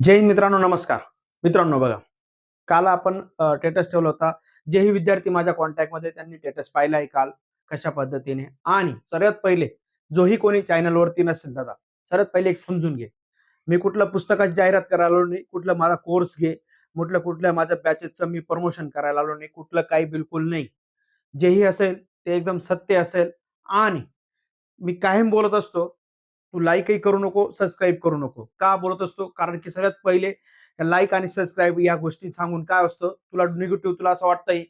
जय हिंद मित्रांनो नमस्कार. मित्रांनो बघा काल आपण टेटस ठेवला होता. जेही विद्यार्थी माझ्या कॉन्टॅक्टमध्ये त्यांनी टेटस पाहिला आहे काल कशा पद्धतीने. आणि सर्वात पहिले जोही कोणी चॅनलवरती नसेल दादा सर्वात पहिले एक समजून घे. मी कुठलं पुस्तकाची जाहिरात करायला आलो नाही कुठलं माझा कोर्स घे कुठलं कुठल्या माझ्या बॅचेसचं मी प्रमोशन करायला आलो नाही कुठलं काही बिलकुल नाही. जेही असेल ते एकदम सत्य असेल. आणि मी कायम बोलत असतो तू लाईकही करू नको सबस्क्राईब करू नको. का बोलत असतो? कारण की सगळ्यात पहिले लाईक आणि सबस्क्राईब या गोष्टी सांगून काय असतं? तुला निगेटिव्ह तुला असं वाटतंय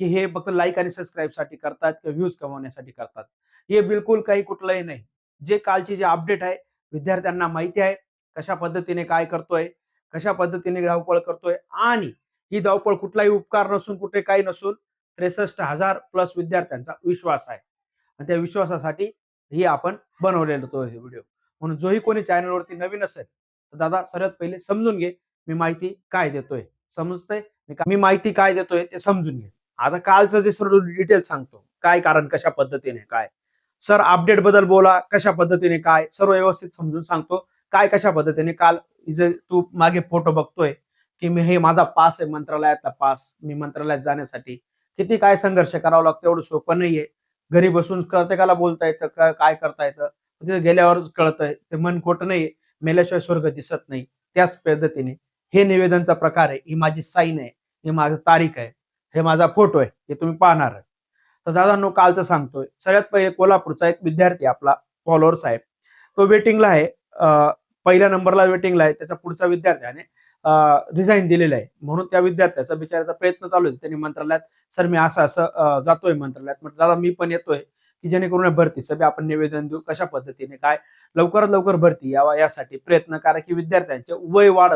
की हे फक्त लाईक आणि सबस्क्राईबसाठी करतात किंवा व्ह्यूज कमवण्यासाठी करतात. हे बिलकुल काही कुठलंही नाही. जे कालचे जे अपडेट आहे विद्यार्थ्यांना माहिती आहे कशा पद्धतीने काय करतोय कशा पद्धतीने धावपळ करतोय आणि ही धावपळ कुठलाही उपकार नसून कुठे काही नसून त्रेसष्ट हजार प्लस विद्यार्थ्यांचा विश्वास आहे. आणि त्या विश्वासासाठी ही आपण बनवलेलो तो हे व्हिडिओ म्हणून जोही कोणी चॅनलवरती नवीन असेल तर दादा सर्वात पहिले समजून घे मी माहिती काय देतोय. समजतंय? मी का- मी माहिती काय देतोय ते समजून घे. आता कालचं जे सर्व डिटेल सांगतो काय कारण कशा पद्धतीने काय? सर अपडेटबद्दल बोला कशा पद्धतीने काय? सर्व व्यवस्थित समजून सांगतो काय कशा पद्धतीने काल जे तू मागे फोटो बघतोय की मी हे माझा पास आहे मंत्रालयातला पास मी मंत्रालयात जाण्यासाठी. किती काय संघर्ष करावा लागतो एवढं सोपं नाहीये. घरी बसून प्रत्येकाला बोलता येतं काय करता येतं. तिथे गेल्यावर कळतंय ते मन खोटं नाही मेल्याशिवाय स्वर्ग दिसत नाही. त्याच पद्धतीने हे निवेदनचा प्रकार आहे. ही माझी साईन आहे. ही माझं तारीख आहे. हे माझा फोटो आहे. हे तुम्ही पाहणार आहे. तर दादांनो कालचं सांगतोय. सगळ्यात पहिले कोल्हापूरचा एक विद्यार्थी आपला फॉलोअर्स आहे तो वेटिंगला आहे. पहिल्या नंबरला वेटिंगला आहे. त्याचा पुढचा विद्यार्थ्याने रिझाईन दिलेला आहे. म्हणून त्या विद्यार्थ्याचा बिचाराचा प्रयत्न चालू आहे. त्यांनी मंत्रालयात सर मी असं असं जातोय मंत्रालयात. म्हणजे दादा मी पण येतोय. की जेणेकरून या भरतीचं आपण निवेदन देऊ? कशा पद्धतीने? काय? लवकरात लवकर भरती यावा यासाठी प्रयत्न करा की विद्यार्थ्यांचे वय वाढ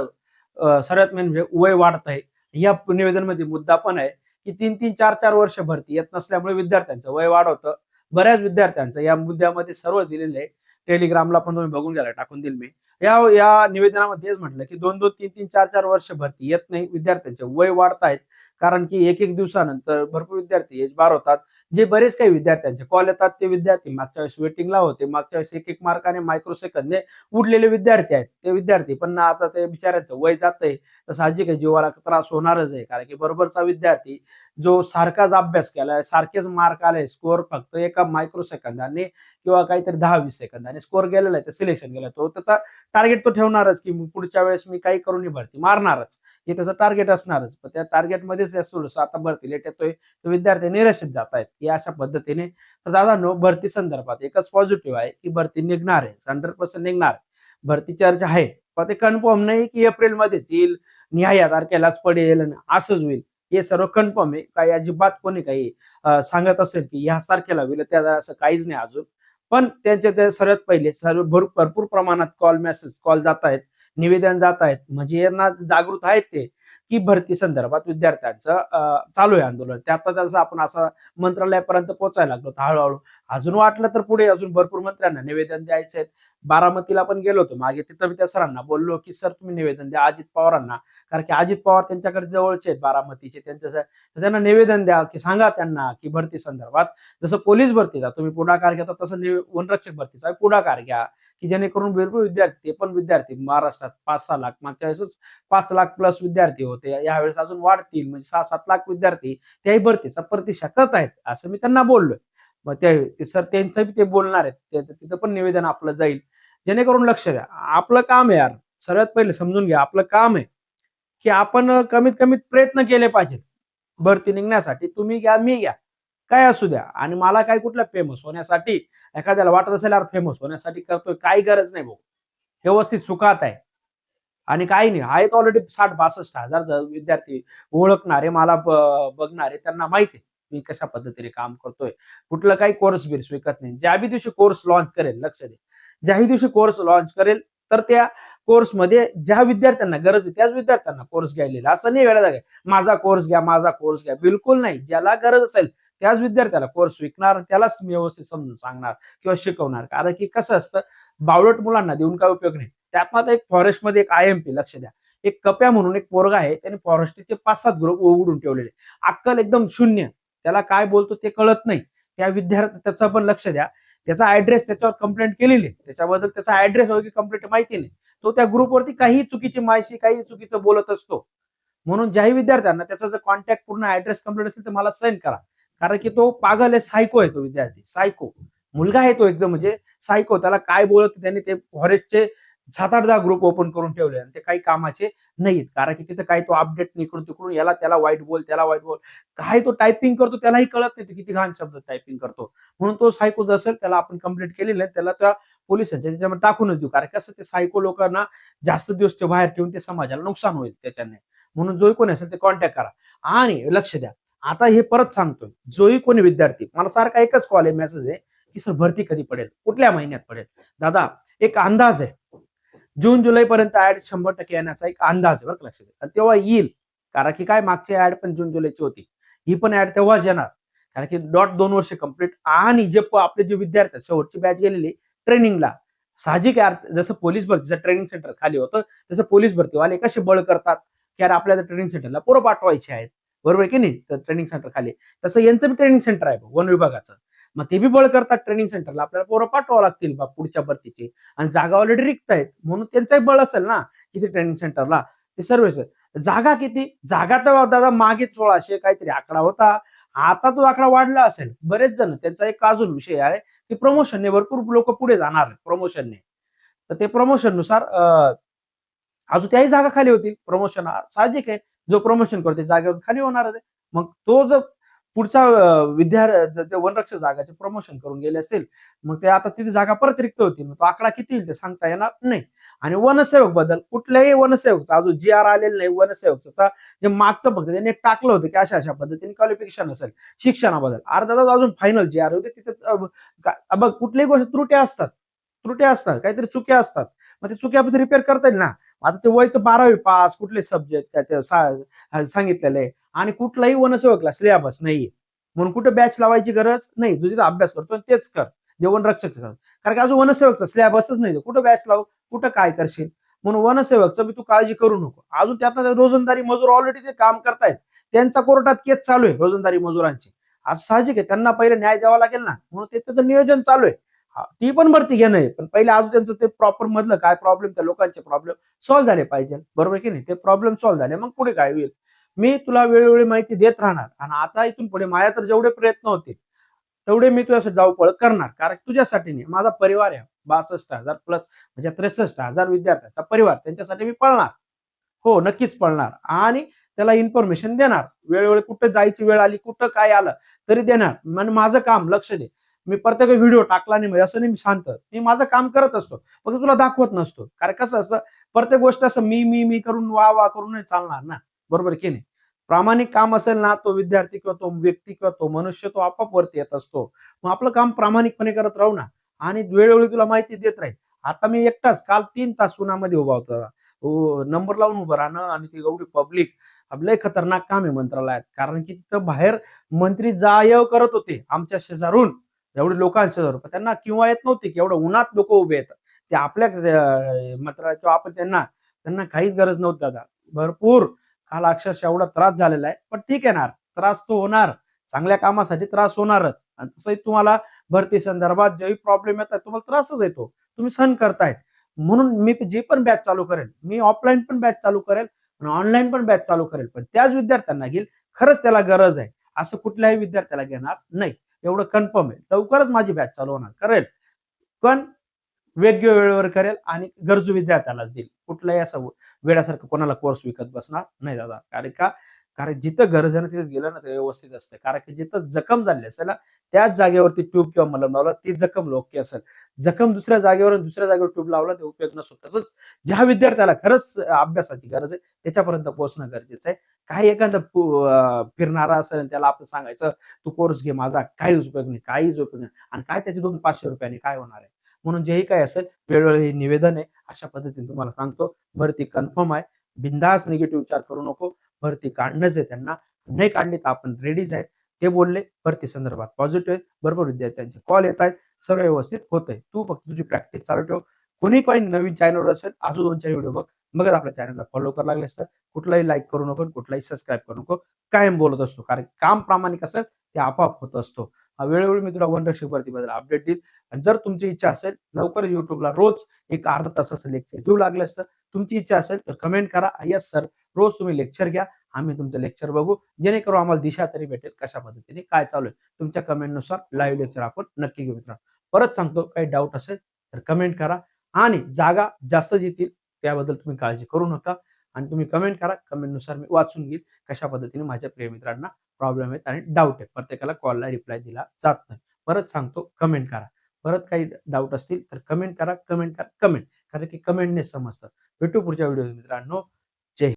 सर्वात मेन म्हणजे वय वाढत आहे. या निवेदनमध्ये मुद्दा पण आहे की तीन तीन चार चार वर्ष भरती येत नसल्यामुळे विद्यार्थ्यांचं वय वाढवतं बऱ्याच विद्यार्थ्यांचं या मुद्द्यामध्ये सर्व दिलेलं आहे. टेलिग्रामला पण तुम्ही बघून घ्यायला टाकून देईल मी. या या निवेदनामध्येच म्हटलं की दोन दोन तीन तीन चार चार वर्ष भरती येत नाही. विद्यार्थ्यांचे वय वाढत आहेत. कारण की एक एक दिवसानंतर भरपूर विद्यार्थी एज बार होतात. जे बरेच काही विद्यार्थ्यांचे कॉल येतात ते विद्यार्थी मागच्या वेळेस वेटिंगला होते मागच्या वेळेस एक एक मार्काने मायक्रोसेकंदने उडलेले विद्यार्थी आहेत ते विद्यार्थी. पण आता ते बिचाऱ्यांचं वय जातंय तर साहजिक आहे जीवाला त्रास होणारच आहे कारण की बरोबरचा विद्यार्थी जो सारखाच अभ्यास केलाय सारखेच मार्क आले स्कोअर फक्त एका मायक्रो सेकंदाने किंवा काहीतरी दहा वीस सेकंदाने स्कोअर गेलेला आहे तर सिलेक्शन गेलं तो त्याचा टार्गेट तो ठेवणारच की पुढच्या वेळेस मी काही करून भरती मारणारच. हे त्याचं टार्गेट असणारच. पण त्या टार्गेटमध्येच थोडंसं आता भरती लेट येतोय तर विद्यार्थी निराशित जात आहेत हे अशा पद्धतीने तर दादा नो भरती संदर्भात एकच पॉझिटिव्ह आहे की भरती निघणार आहे. हंड्रेड पर्सेंट निघणार आहे. भरती चार्ज आहे. पण ते कन्फर्म नाही की एप्रिल मध्येच येईल न्याय तारखेलाच पडेल आणि असंच होईल. हे सर्व कन्फर्म आहे. काही अजिबात कोणी काही सांगत असेल की ह्या तारखेला होईल त्या असं काहीच नाही अजून. पण त्यांच्या त्या सर्वात पहिले सर्व भरपूर प्रमाणात कॉल मेसेज कॉल जात आहेत निवेदन जात आहेत. म्हणजे यांना जागृत आहेत ते की भरती संदर्भात विद्यार्थ्यांचं चालू आहे आंदोलन. त्यात आपण असं मंत्रालयापर्यंत पोहोचायला लागलो हळूहळू. अजून वाटलं तर पुढे अजून भरपूर मंत्र्यांना निवेदन द्यायचे आहेत. बारामतीला पण गेलो होतो. मागे तिथं मी त्या सरांना बोललो की सर तुम्ही निवेदन द्या अजित पवारांना. कारण की अजित पवार त्यांच्याकडे जवळचे आहेत बारामतीचे. त्यांच्या त्यांना निवेदन द्या की सांगा त्यांना की भरती संदर्भात जसं पोलीस भरतीचा तुम्ही पुढाकार घेता तसं वनरक्षक भरतीचा पुढाकार घ्या की जेणेकरून भरपूर विद्यार्थी ते पण विद्यार्थी महाराष्ट्रात पाच सहा लाख मागच्या वेळेसच पाच लाख प्लस विद्यार्थी होते. यावेळेस अजून वाढतील. म्हणजे सहा सात लाख विद्यार्थी त्याही भरतीचा प्रतीक्षा करत आहेत असं मी त्यांना बोललोय. मग ते सर त्यांचं ते बोलणार आहेत. तिथं पण निवेदन आपलं जाईल. जेणेकरून लक्ष द्या. आपलं काम आहे यार. सर्वात पहिले समजून घ्या. आपलं काम आहे की आपण कमीत कमी प्रयत्न केले पाहिजेत. भरती निघण्यासाठी. तुम्ही घ्या मी घ्या. काय असू द्या. आणि मला काय कुठलं फेमस होण्यासाठी एखाद्याला वाटत असेल यार फेमस होण्यासाठी करतोय काही गरज नाही भाऊ. व्यवस्थित सुखात आहे. आणि काही नाही. आहेत ऑलरेडी साठ बासष्ट हजार विद्यार्थी ओळखणारे मला ब- बघणारे त्यांना माहिती आहे. मी कशा पद्धतीने काम करतोय? कुठलं काही कोर्स बिर्स विकत नाही. ज्या बी दिवशी कोर्स लॉन्च करेल लक्ष दे. ज्याही दिवशी कोर्स लॉन्च करेल तर त्या कोर्समध्ये ज्या विद्यार्थ्यांना गरज आहे त्याच विद्यार्थ्यांना कोर्स घ्यायला असं नाही वेळा जागा. माझा कोर्स घ्या माझा कोर्स घ्या. बिलकुल नाही. ज्याला गरज असेल त्याच विद्यार्थ्याला कोर्स विकणार त्यालाच व्यवस्थित समजून सांगणार किंवा शिकवणार. कारण की कसं असतं बावळट मुलांना देऊन काय उपयोग नाही. त्यात एक फॉरेस्टमध्ये एक आय एम पी लक्ष द्या. एक कप्या म्हणून एक पोरगा आहे त्याने फॉरेस्टचे पाच सात ग्रुप उघडून ठेवलेले. अक्कल एकदम शून्य. त्याला काय बोलतो ते कळत नाही. त्या विद्यार्थी त्याचं पण लक्ष द्या. त्याचा ऍड्रेस त्याच्यावर कंप्लेंट केलेली आहे. त्याच्याबद्दल त्याचा ऍड्रेस वगैरे कंप्लेंट माहिती नाही. तो त्या ग्रुपवरती काही चुकीची माहिती काही चुकीचं बोलत असतो. म्हणून ज्याही विद्यार्थ्यांना त्याचा जर कॉन्टॅक्ट पूर्ण ऍड्रेस कंप्लीट असेल तर मला सेंड करा. कारण की तो पागल आहे सायको आहे तो विद्यार्थी. सायको मुलगा आहे तो एकदम म्हणजे सायको त्याला काय बोलत त्यांनी ते फॉरेस्टचे सात आठ दहा ग्रुप ओपन करून ठेवले आणि ते काही कामाचे नाहीत. कारण की तिथं काही तो अपडेट निकडून तिकडून याला त्याला वाईट बोल त्याला वाईट बोल काय तो टायपिंग करतो त्यालाही कळत नाही तो किती घाण शब्द टायपिंग करतो. म्हणून तो सायको असेल त्याला आपण कंप्लीट केलेलं आहे. त्याला त्या पोलिसांच्या त्याच्यामध्ये टाकूनच देऊ. कारण कसं ते सायको लोकांना जास्त दिवस ते बाहेर ठेवून ते समाजाला नुकसान होईल त्याच्याने. म्हणून जोही कोणी असेल ते कॉन्टॅक्ट करा. आणि लक्ष द्या. आता हे परत सांगतोय. जोही कोणी विद्यार्थी? मला सारखा एकच कॉल आहे मेसेज आहे की सर भरती कधी पडेल? कुठल्या महिन्यात पडेल? दादा एक अंदाज आहे. जून जुलै पर्यंत ऍड शंभर टक्के येण्याचा एक अंदाज आहे बरं का लक्षात तेव्हा येईल कारण की काय? मागची ऍड पण जून जुलैची होती. ही पण ऍड तेव्हाच येणार. कारण की डॉट दोन वर्ष कंप्लीट आणि जे आपले जे विद्यार्थी शेवटची बॅच गेलेली ट्रेनिंगला साहजिक जसं पोलीस भरतीचं ट्रेनिंग सेंटर खाली होतं तसं पोलीस भरतीवाले कसे बळ करतात? की अरे आपल्या ट्रेनिंग सेंटरला पोरं पाठवायचे आहेत. बरोबर आहे की नाही? तर ट्रेनिंग सेंटर खाली. तसं यांचं बी ट्रेनिंग सेंटर आहे वन विभागाचं. मग ते बी बळ करतात ट्रेनिंग सेंटरला आपल्याला पोरं पाठवावं लागतील बा पुढच्या भरतीचे. आणि जागा ऑलरेडी रिक्त आहेत. म्हणून त्यांचाही बळ असेल ना किती ट्रेनिंग सेंटरला ते सर्व जागा किती? जागा तर दादा मागे सोळाशे काहीतरी आकडा होता. आता तो आकडा वाढला असेल. बरेच जण. त्यांचा एक अजून विषय आहे की प्रमोशनने भरपूर लोक पुढे जाणार प्रमोशनने तर ते प्रमोशननुसार अं, अजून त्याही जागा खाली होतील. प्रमोशन साहजिक आहे. जो प्रमोशन करतो त्या जागेवर खाली होणारच आहे. मग तो जर पुढचा विद्यार्थी ते वनरक्षक जागाचे प्रमोशन करून गेले असतील मग ते आता तिथे जागा परत रिक्त होतील. मग तो आकडा किती येईल ते सांगता येणार नाही. आणि वनसेवकबद्दल कुठल्याही वनसेवकचा अजून जी आर आलेलं नाही वनसेवकचा जे मागचं फक्त त्यांनी टाकलं होतं की अशा अशा पद्धतीने क्वालिफिकेशन असेल शिक्षणाबद्दल अर्धा तास अजून फायनल जी आर होते तिथे बघ कुठल्याही गोष्ट त्रुट्या असतात. त्रुट्या असतात काहीतरी चुक्या असतात. मग ते चुक्या रिपेअर करता येईल ना? आता ते वयचं बारावी पास कुठले सब्जेक्ट काय ते सा- आहे. आणि कुठलाही वनसेवकला सिलेबस नाहीये म्हणून कुठे बॅच लावायची गरज नाही. तुझी अभ्यास करतो तेच कर. जे वनरक्षक कर कारण की अजून वनसेवकचा सिलेबसच नाही. कुठं बॅच लावू कुठं काय करशील? म्हणून वनसेवकचं मी तू काळजी करू नको. अजून त्यात रोजंदारी मजूर ऑलरेडी ते काम करतायत. त्यांचा कोर्टात केस चालू आहे रोजंदारी मजुरांची. आज साहजिक आहे. त्यांना पहिले न्याय द्यावा लागेल ना. म्हणून ते त्याचं नियोजन चालू आहे. ती पण भरती घेणं आहे. पण पहिले अजून त्यांचं ते प्रॉपर मधलं काय प्रॉब्लेम त्या लोकांचे प्रॉब्लेम सॉल्व्ह झाले पाहिजे. बरोबर की नाही? ते प्रॉब्लेम सॉल्व्ह झाले. मग पुढे काय होईल? मी तुला वेळोवेळी माहिती देत राहणार. आणि आता इथून पुढे माझ्या तर जेवढे प्रयत्न होतील तेवढे मी तुझ्यासाठी धावपळ करणार. कारण तुझ्यासाठी नाही माझा परिवार आहे. बासष्ट हजार प्लस म्हणजे त्रेसष्ट हजार विद्यार्थ्यांचा परिवार. त्यांच्यासाठी मी पळणार. हो नक्कीच पळणार. आणि त्याला इन्फॉर्मेशन देणार. वेळोवेळी कुठं जायची वेळ आली कुठं काय आलं तरी देणार. मन माझं काम लक्ष दे. मी प्रत्येक व्हिडिओ टाकला नाही म्हणजे असं नाही मी शांत. मी माझं काम करत असतो फक्त तुला दाखवत नसतो. कारण कसं असतं प्रत्येक गोष्ट असं मी मी मी करून वा वा करून चालणार ना. बरोबर की नाही? प्रामाणिक काम असेल ना तो विद्यार्थी किंवा तो व्यक्ती किंवा तो मनुष्य तो आपाप वरती येत असतो. मग आपलं काम प्रामाणिकपणे करत राहू ना. आणि वेळोवेळी तुला माहिती देत राहील. आता मी एकटाच काल तीन तास उन्हामध्ये उभा होता. हो, नंबर लावून उभं राहणं आणि ती एवढी पब्लिक लय खतरनाक काम आहे मंत्रालयात. कारण की तिथं बाहेर मंत्री जायव करत होते आमच्या शेजारून. एवढे लोकांशेजारून पण त्यांना किंवा येत नव्हती की एवढं उन्हात लोक उभे येतात ते आपल्या अं, किंवा आपण त्यांना त्यांना काहीच गरज नव्हती दादा. भरपूर काल अक्षरशः एवढा त्रास झालेला आहे. पण ठीक आहे ना त्रास तो होणार. चांगल्या कामासाठी त्रास होणारच. आणि तसंही तुम्हाला भरती संदर्भात जेही प्रॉब्लेम येतात तुम्हाला त्रासच येतो. तुम्ही सहन करतायत. म्हणून मी जे पण बॅच चालू करेल मी ऑफलाईन पण बॅच चालू करेल आणि ऑनलाईन पण बॅच चालू करेल. पण त्याच विद्यार्थ्यांना घेईल. खरंच त्याला गरज आहे. असं कुठल्याही विद्यार्थ्याला घेणार नाही. एवढं कन्फर्म आहे. लवकरच माझी बॅच चालू होणार. करेल. पण वेगवेगळ्या वेळेवर करेल आणि गरजू विद्यार्थ्यालाच देईल. कुठलाही असं वेळासारखं कोणाला कोर्स विकत बसणार नाही दादा. कारण का? कारण जिथं गरज आहे ना तिथे गेलं ना ते व्यवस्थित असतं. कारण की जिथं जखम झाली असेल ना त्याच जागेवरती ट्यूब किंवा मलम लावला ती जखम लोक्य असेल. जखम दुसऱ्या जागेवर दुसऱ्या जागेवर ट्यूब लावला ते उपयोग नसतो. तसंच ज्या विद्यार्थ्याला खरंच अभ्यासाची गरज आहे त्याच्यापर्यंत पोहोचणं गरजेचं आहे. काही एखादा फिरणारा असेल आणि त्याला आपण सांगायचं तू कोर्स घे माझा काहीच उपयोग नाही काहीच उपयोग नाही. आणि काय त्याचे दोन पाचशे रुपयाने काय होणार आहे? म्हणून जेही काय असेल वेळोवेळी निवेदन आहे अशा पद्धतीने तुम्हाला सांगतो. भरती कन्फर्म आहे. बिंदास निगेटिव्ह विचार करू नको. भरती काढणंच आहे त्यांना नाही काढली तर आपण रेडीज आहे ते बोलले भरती संदर्भात पॉझिटिव्ह आहेत. बरोबर विद्यार्थ्यांचे कॉल येत आहेत. सर्व व्यवस्थित होत आहे. तू फक्त तुझी प्रॅक्टिस चालू ठेव. कोणी कोणी नवीन चॅनल असेल अजून दोन चार व्हिडिओ बघ. मग आपल्या चॅनलला फॉलो करायला लागले असतं कुठलाही लाईक करू नको कुठलाही सबस्क्राईब करू नको. कायम बोलत असतो. कारण काम प्रामाणिक असेल ते आपोआप होत असतो. वेळोवेळी मी तुला वनरक्षक भरतीबद्दल अपडेट देईल. आणि जर तुमची इच्छा असेल लवकर युट्यूबला रोज एक अर्धा तासाचं लेक्चर घेऊ लागलं असतं तुमची इच्छा असेल तर कमेंट करा. यस सर रोज तुम्ही लेक्चर घ्या. आम्ही तुमचं लेक्चर बघू. जेणेकरून आम्हाला दिशा तरी भेटेल कशा पद्धतीने काय चालू आहे. तुमच्या कमेंटनुसार लाईव्ह लेक्चर आपण नक्की घेऊ मित्रांनो. परत सांगतो काही डाऊट असेल तर कमेंट करा. आणि जागा जास्त येतील त्याबद्दल तुम्ही काळजी करू नका. आणि तुम्ही कमेंट करा. कमेंटनुसार मी वाचून घेईल कशा पद्धतीने माझ्या प्रिय मित्रांना प्रॉब्लेम आहेत आणि डाऊट आहे प्रत्येकाला कॉलला रिप्लाय दिला जात नाही. परत सांगतो कमेंट करा. परत काही डाऊट असतील तर कमेंट करा कमेंट करा कमेंट कारण की कमेंटने समजतं. भेटू पुढच्या व्हिडिओ मित्रांनो.